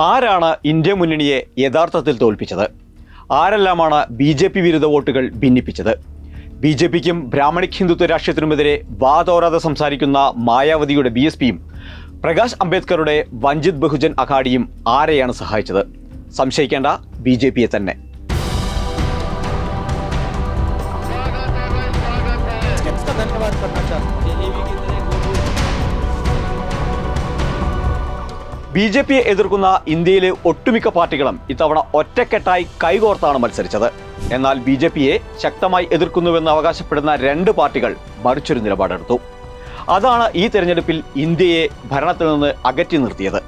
ആരാണ് ഇന്ത്യ മുന്നണിയെ യഥാർത്ഥത്തിൽ തോൽപ്പിച്ചത്? ആരെല്ലാമാണ് ബി ജെ പി വിരുദ്ധ വോട്ടുകൾ ഭിന്നിപ്പിച്ചത്? ബി ജെ പിക്കും ബ്രാഹ്മണിക് ഹിന്ദുത്വ രാഷ്ട്രീയത്തിനുമെതിരെ വാതോരാതെ സംസാരിക്കുന്ന മായാവതിയുടെ ബി എസ് പിയും പ്രകാശ് അംബേദ്കറുടെ വഞ്ചിത് ബഹുജൻ അഘാഡിയും ആരെയാണ് സഹായിച്ചത്? സംശയിക്കേണ്ട ബി ജെ പിയെ തന്നെ. ബി ജെ പിയെ എതിർക്കുന്ന ഇന്ത്യയിലെ ഒട്ടുമിക്ക പാർട്ടികളും ഇത്തവണ ഒറ്റക്കെട്ടായി കൈകോർത്താണ് മത്സരിച്ചത്. എന്നാൽ ബി ജെ പിയെ ശക്തമായി എതിർക്കുന്നുവെന്ന് അവകാശപ്പെടുന്ന രണ്ട് പാർട്ടികൾ മറിച്ചൊരു നിലപാടെടുത്തു. അതാണ് ഈ തെരഞ്ഞെടുപ്പിൽ ഇന്ത്യയെ ഭരണത്തിൽ നിന്ന് അകറ്റി നിർത്തിയത്.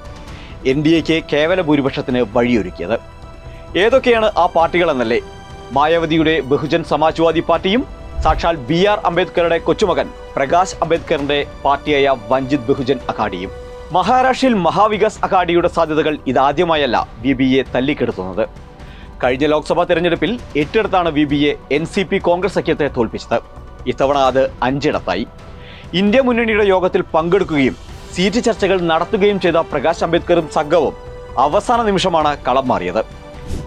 എൻ ഡി എക്ക് കേവല ഭൂരിപക്ഷത്തിന് വഴിയൊരുക്കിയത്. ഏതൊക്കെയാണ് ആ പാർട്ടികളെന്നല്ലേ? മായാവതിയുടെ ബഹുജൻ സമാജ്വാദി പാർട്ടിയും സാക്ഷാൽ ബി ആർ അംബേദ്കറുടെ കൊച്ചുമകൻ പ്രകാശ് അംബേദ്കറിന്റെ പാർട്ടിയായ വഞ്ചിത് ബഹുജൻ അഘാഡിയും മഹാരാഷ്ട്രയിൽ മഹാവികാസ് അക്കാഡിയുടെ സാധ്യതകൾ ഇതാദ്യമായല്ല വി ബി എ തല്ലിക്കെടുത്തുന്നത്. കഴിഞ്ഞ ലോക്സഭാ തെരഞ്ഞെടുപ്പിൽ എട്ടിടത്താണ് V B A N C P Congress സഖ്യത്തെ തോൽപ്പിച്ചത്. ഇത്തവണ അത് അഞ്ചിടത്തായി. ഇന്ത്യ മുന്നണിയുടെ യോഗത്തിൽ പങ്കെടുക്കുകയും സീറ്റ് ചർച്ചകൾ നടത്തുകയും ചെയ്ത പ്രകാശ് അംബേദ്കറും സംഘവും അവസാന നിമിഷമാണ് കളം മാറിയത്.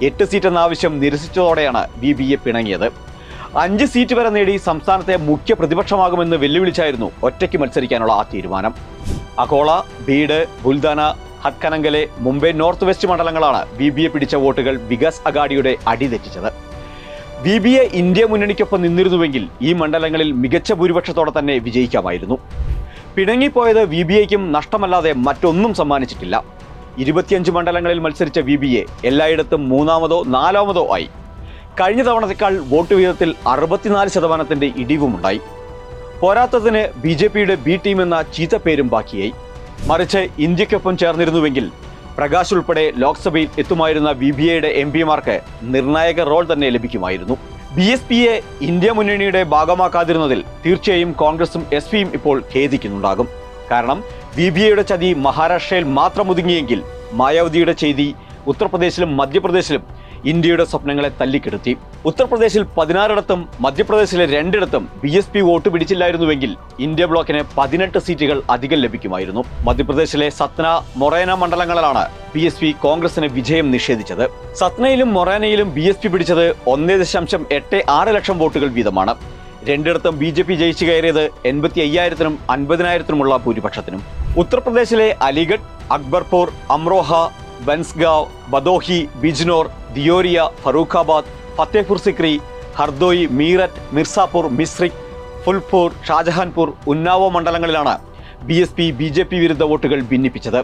എട്ട് സീറ്റ് എന്ന ആവശ്യം നിരസിച്ചതോടെയാണ് വി ബി എ പിണങ്ങിയത്. അഞ്ച് സീറ്റ് വരെ നേടി സംസ്ഥാനത്തെ മുഖ്യ പ്രതിപക്ഷമാകുമെന്ന് വെല്ലുവിളിച്ചായിരുന്നു ഒറ്റയ്ക്ക് മത്സരിക്കാനുള്ള ആ തീരുമാനം. അകോള ബീഡ് ബുൽദാന ഹത്കനങ്കലെ മുംബൈ നോർത്ത് വെസ്റ്റ് മണ്ഡലങ്ങളാണ് ബി ബി എ പിടിച്ച വോട്ടുകൾ വികാസ് അഗാഡിയുടെ അടിതെറ്റിച്ചത് ബി ബി എ ഇന്ത്യ മുന്നണിക്കൊപ്പം നിന്നിരുന്നുവെങ്കിൽ ഈ മണ്ഡലങ്ങളിൽ മികച്ച ഭൂരിപക്ഷത്തോടെ തന്നെ വിജയിക്കാമായിരുന്നു. പിണങ്ങിപ്പോയത് വി ബി എക്കും നഷ്ടമല്ലാതെ മറ്റൊന്നും സമ്മാനിച്ചിട്ടില്ല. ഇരുപത്തിയഞ്ച് മണ്ഡലങ്ങളിൽ മത്സരിച്ച വി ബി എ എല്ലായിടത്തും മൂന്നാമതോ നാലാമതോ ആയി. കഴിഞ്ഞ തവണത്തേക്കാൾ വോട്ട് വീതത്തിൽ അറുപത്തിനാല് ശതമാനത്തിന്റെ ഇടിവുമുണ്ടായി. പോരാത്തതിന് ബി ജെ പിയുടെ ബി ടീം എന്ന ചീത്തപ്പേരും ബാക്കിയായി. മറിച്ച് ഇന്ത്യക്കൊപ്പം ചേർന്നിരുന്നുവെങ്കിൽ പ്രകാശ് ഉൾപ്പെടെ ലോക്സഭയിൽ എത്തുമായിരുന്ന വി ബി എയുടെ എം പിമാർക്ക് നിർണായക റോൾ തന്നെ ലഭിക്കുമായിരുന്നു. ബി എസ് പിയെ ഇന്ത്യ മുന്നണിയുടെ ഭാഗമാക്കാതിരുന്നതിൽ തീർച്ചയായും കോൺഗ്രസും എസ് പിയും ഇപ്പോൾ ഖേദിക്കുന്നുണ്ടാകും. കാരണം ബി ബി എയുടെ ചതി മഹാരാഷ്ട്രയിൽ മാത്രം ഒതുങ്ങിയെങ്കിൽ മായാവതിയുടെ ചെയ്തി ഉത്തർപ്രദേശിലും മധ്യപ്രദേശിലും ഇന്ത്യയുടെ സ്വപ്നങ്ങളെ തല്ലിക്കെടുത്തി. ഉത്തർപ്രദേശിൽ പതിനാറിടത്തും മധ്യപ്രദേശിലെ രണ്ടിടത്തും ബി എസ് പി വോട്ട് പിടിച്ചില്ലായിരുന്നുവെങ്കിൽ ഇന്ത്യ ബ്ലോക്കിന് പതിനെട്ട് സീറ്റുകൾ അധികം ലഭിക്കുമായിരുന്നു. മധ്യപ്രദേശിലെ സത്ന മൊറേന മണ്ഡലങ്ങളിലാണ് ബി എസ് പി കോൺഗ്രസിന് വിജയം നിഷേധിച്ചത്. സത്നയിലും മൊറേനയിലും ബി എസ് പി പിടിച്ചത് ഒന്നേ ദശാംശം എട്ട് ആറ് ലക്ഷം വോട്ടുകൾ വീതമാണ്. രണ്ടിടത്തും ബി ജെ പി ജയിച്ചു കയറിയത് എൺപത്തി അയ്യായിരത്തിനും അൻപതിനായിരത്തിനുമുള്ള ഭൂരിപക്ഷത്തിനും. ഉത്തർപ്രദേശിലെ അലിഗഡ് അക്ബർപൂർ അമ്രോഹ ബൻസ്ഗാവ് ബദോഹി ബിജ്നോർ ദിയോരിയ ഫറൂഖാബാദ് ഫത്തേപൂർ സിക്രി ഹർദോയി മീററ്റ് മിർസാപൂർ മിസ്രിക് ഫുൽപൂർ ഷാജഹാൻപൂർ ഉന്നാവോ മണ്ഡലങ്ങളിലാണ് B S P B J P വിരുദ്ധ വോട്ടുകൾ ഭിന്നിപ്പിച്ചത്.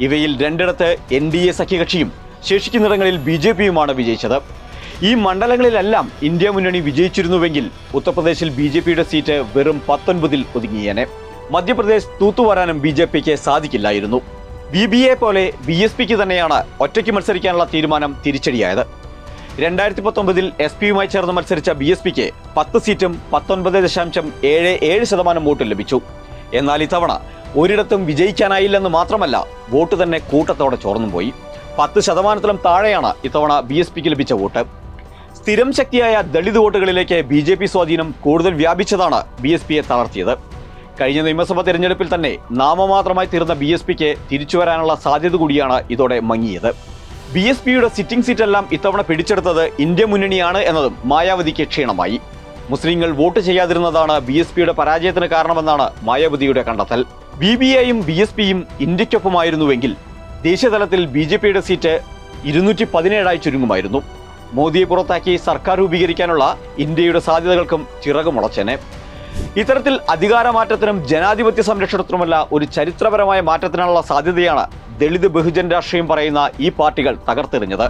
ഇവയിൽ രണ്ടിടത്ത് എൻ ഡി എ സഖ്യകക്ഷിയും ശേഷിക്കുന്നിടങ്ങളിൽ ബി ജെ പിയുമാണ് വിജയിച്ചത്. ഈ മണ്ഡലങ്ങളിലെല്ലാം ഇന്ത്യ മുന്നണി വിജയിച്ചിരുന്നുവെങ്കിൽ ഉത്തർപ്രദേശിൽ ബി ജെ പിയുടെ സീറ്റ് വെറും പത്തൊൻപതിൽ ഒതുങ്ങിയേനെ. മധ്യപ്രദേശ് തൂത്തുവരാനും ബി ജെ പിക്ക് സാധിക്കില്ലായിരുന്നു. ബി ബി എ പോലെ ബി എസ് പിക്ക് തന്നെയാണ് ഒറ്റയ്ക്ക് മത്സരിക്കാനുള്ള തീരുമാനം തിരിച്ചടിയായത്. രണ്ടായിരത്തി പത്തൊമ്പതിൽ എസ് പിയുമായി ചേർന്ന് മത്സരിച്ച ബി എസ് പിക്ക് പത്ത് സീറ്റും പത്തൊൻപത് ദശാംശം ഏഴ് ഏഴ് ശതമാനം വോട്ട് ലഭിച്ചു. എന്നാൽ ഇത്തവണ ഒരിടത്തും വിജയിക്കാനായില്ലെന്ന് മാത്രമല്ല വോട്ട് തന്നെ കൂട്ടത്തോടെ ചോർന്നും പോയി. പത്ത് ശതമാനത്തിലും താഴെയാണ് ഇത്തവണ ബി എസ് പിക്ക് ലഭിച്ച വോട്ട്. സ്ഥിരം ശക്തിയായ ദളിത് വോട്ടുകളിലേക്ക് ബി ജെ പി സ്വാധീനം കൂടുതൽ വ്യാപിച്ചതാണ് ബി എസ് പിയെ തളർത്തിയത്. കഴിഞ്ഞ നിയമസഭാ തെരഞ്ഞെടുപ്പിൽ തന്നെ നാമമാത്രമായി തീർന്ന ബി എസ് പിക്ക് തിരിച്ചുവരാനുള്ള സാധ്യത കൂടിയാണ് ഇതോടെ മങ്ങിയത്. ബി എസ് പിയുടെ സിറ്റിംഗ് സീറ്റെല്ലാം ഇത്തവണ പിടിച്ചെടുത്തത് ഇന്ത്യ മുന്നണിയാണ് എന്നതും മായാവതിക്ക് ക്ഷീണമായി. മുസ്ലിങ്ങൾ വോട്ട് ചെയ്യാതിരുന്നതാണ് ബി എസ് പിയുടെ പരാജയത്തിന് കാരണമെന്നാണ് മായാവതിയുടെ കണ്ടെത്തൽ. ബി ബി എയും ബി എസ് പിയും ഇന്ത്യക്കൊപ്പമായിരുന്നുവെങ്കിൽ ദേശീയതലത്തിൽ ബി ജെ പിയുടെ സീറ്റ് ഇരുന്നൂറ്റി പതിനേഴായി ചുരുങ്ങുമായിരുന്നു. മോദിയെ പുറത്താക്കി സർക്കാർ രൂപീകരിക്കാനുള്ള ഇന്ത്യയുടെ സാധ്യതകൾക്കും ചിറകുമുളച്ചേനെ. ഇത്തരത്തിൽ അധികാരമാറ്റത്തിനും ജനാധിപത്യ സംരക്ഷണത്തിനുമല്ല ഒരു ചരിത്രപരമായ മാറ്റത്തിനുള്ള സാധ്യതയാണ് ദളിത് ബഹുജൻ രാഷ്ട്രീയം പറയുന്ന ഈ പാർട്ടികൾ തകർത്തെറിഞ്ഞത്.